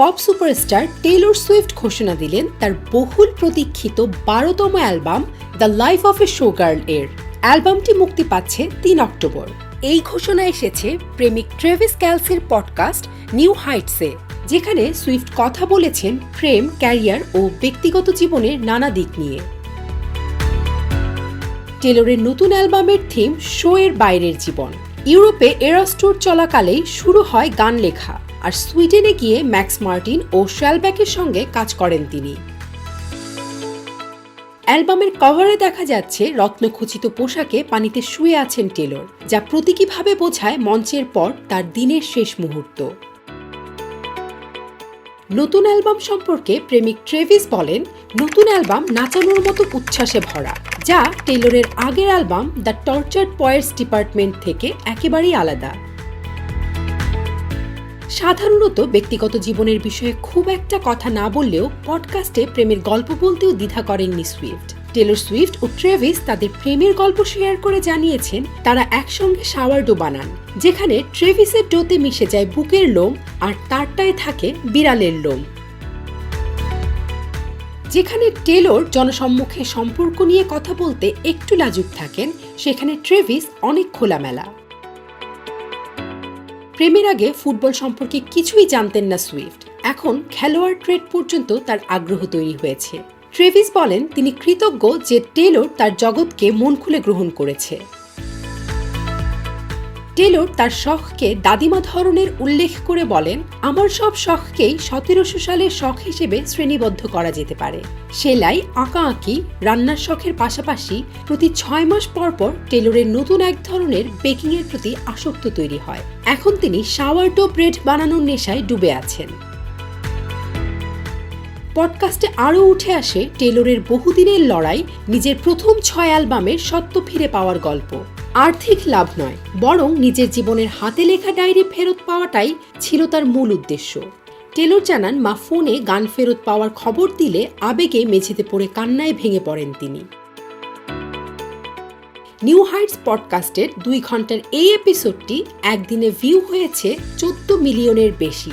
Pop superstar Taylor Swift ঘোষণা দিলেন তার বহুল প্রতীক্ষিত বারোতম album the life of a showgirl এর। অ্যালবামটি মুক্তি পাচ্ছে তিন অক্টোবর। এই ঘোষণা এসেছে প্রেমিক ট্রেভিস ক্যালসের পডকাস্ট নিউ হাইটসে, যেখানে সুইফট কথা বলেছেন প্রেম, ক্যারিয়ার ও ব্যক্তিগত জীবনের নানা দিক নিয়ে। টেলরের নতুন অ্যালবামের থিম শো এর বাইরের জীবন। ইউরোপে এরাস ট্যুর চলাকালেই শুরু হয় গান লেখা। আর সুইডেনে গিয়ে ম্যাক্স মার্টিন ও শ্যালব্যাকের সঙ্গে কাজ করেন তিনি। অ্যালবামের কভারে দেখা যাচ্ছে রত্নখচিত পোশাকে পানিতে শুয়ে আছেন টেলর, যা প্রতীকীভাবে বোঝায় মঞ্চের পর তার দিনের শেষ মুহূর্ত। নতুন অ্যালবাম সম্পর্কে প্রেমিক ট্রেভিস বলেন, নতুন অ্যালবাম নাচানোর মতো উচ্ছ্বাসে ভরা, যা টেলরের আগের album the tortured poets department থেকে একেবারেই আলাদা। সাধারণত ব্যক্তিগত জীবনের বিষয়ে খুব একটা কথা না বললেও পডকাস্টে প্রেমের গল্প বলতেও দ্বিধা করেননি সুইফট। টেলর সুইফট ও ট্রেভিস তাদের প্রেমের গল্প শেয়ার করে জানিয়েছেন, তারা একসঙ্গে শাওয়ার ডো বানান, যেখানে ট্রেভিসের ডোতে মিশে যায় বুকের লোম আর তারটায় থাকে বিড়ালের লোম। যেখানে টেলর জনসম্মুখে সম্পর্ক নিয়ে কথা বলতে একটু লাজুক থাকেন, সেখানে ট্রেভিস অনেক খোলামেলা। প্রেমের আগে ফুটবল সম্পর্কে কিছুই জানতেন না সুইফট। এখন খেলোয়াড় ট্রেড পর্যন্ত তার আগ্রহ তৈরি হয়েছে। ট্রেভিস বলেন, তিনি কৃতজ্ঞ যে টেলর তার জগৎকে মন খুলে গ্রহণ করেছে। টেলর তার শখকে দাদিমা ধরনের উল্লেখ করে বলেন, আমার সব শখকেই সতেরোশো সালের শখ হিসেবে শ্রেণীবদ্ধ করা যেতে পারে। সেলাই আঁকা আঁকি রান্নার শখের পাশাপাশি প্রতি ছয় মাস পর পর টেলরের নতুন এক ধরনের বেকিংয়ের প্রতি আসক্ত তৈরি হয়। এখন তিনি শাওয়ার টো ব্রেড বানানোর নেশায় ডুবে আছেন। পডকাস্টে আরও উঠে আসে টেলরের বহুদিনের লড়াই, নিজের প্রথম ছয় অ্যালবামের সত্য ফিরে পাওয়ার গল্প। আর্থিক লাভ নয়, বরং নিজের জীবনের হাতে লেখা ডায়েরি ফেরত পাওয়াটাই ছিল তার মূল উদ্দেশ্য। টেলর জানান, মা ফোনে গান ফেরত পাওয়ার খবর দিলে আবেগে মেঝেতে পড়ে কান্নায় ভেঙে পড়েন তিনি। নিউ হাইটস পডকাস্টের দুই ঘণ্টার এই এপিসোডটি একদিনে ভিউ হয়েছে চোদ্দ মিলিয়নের বেশি।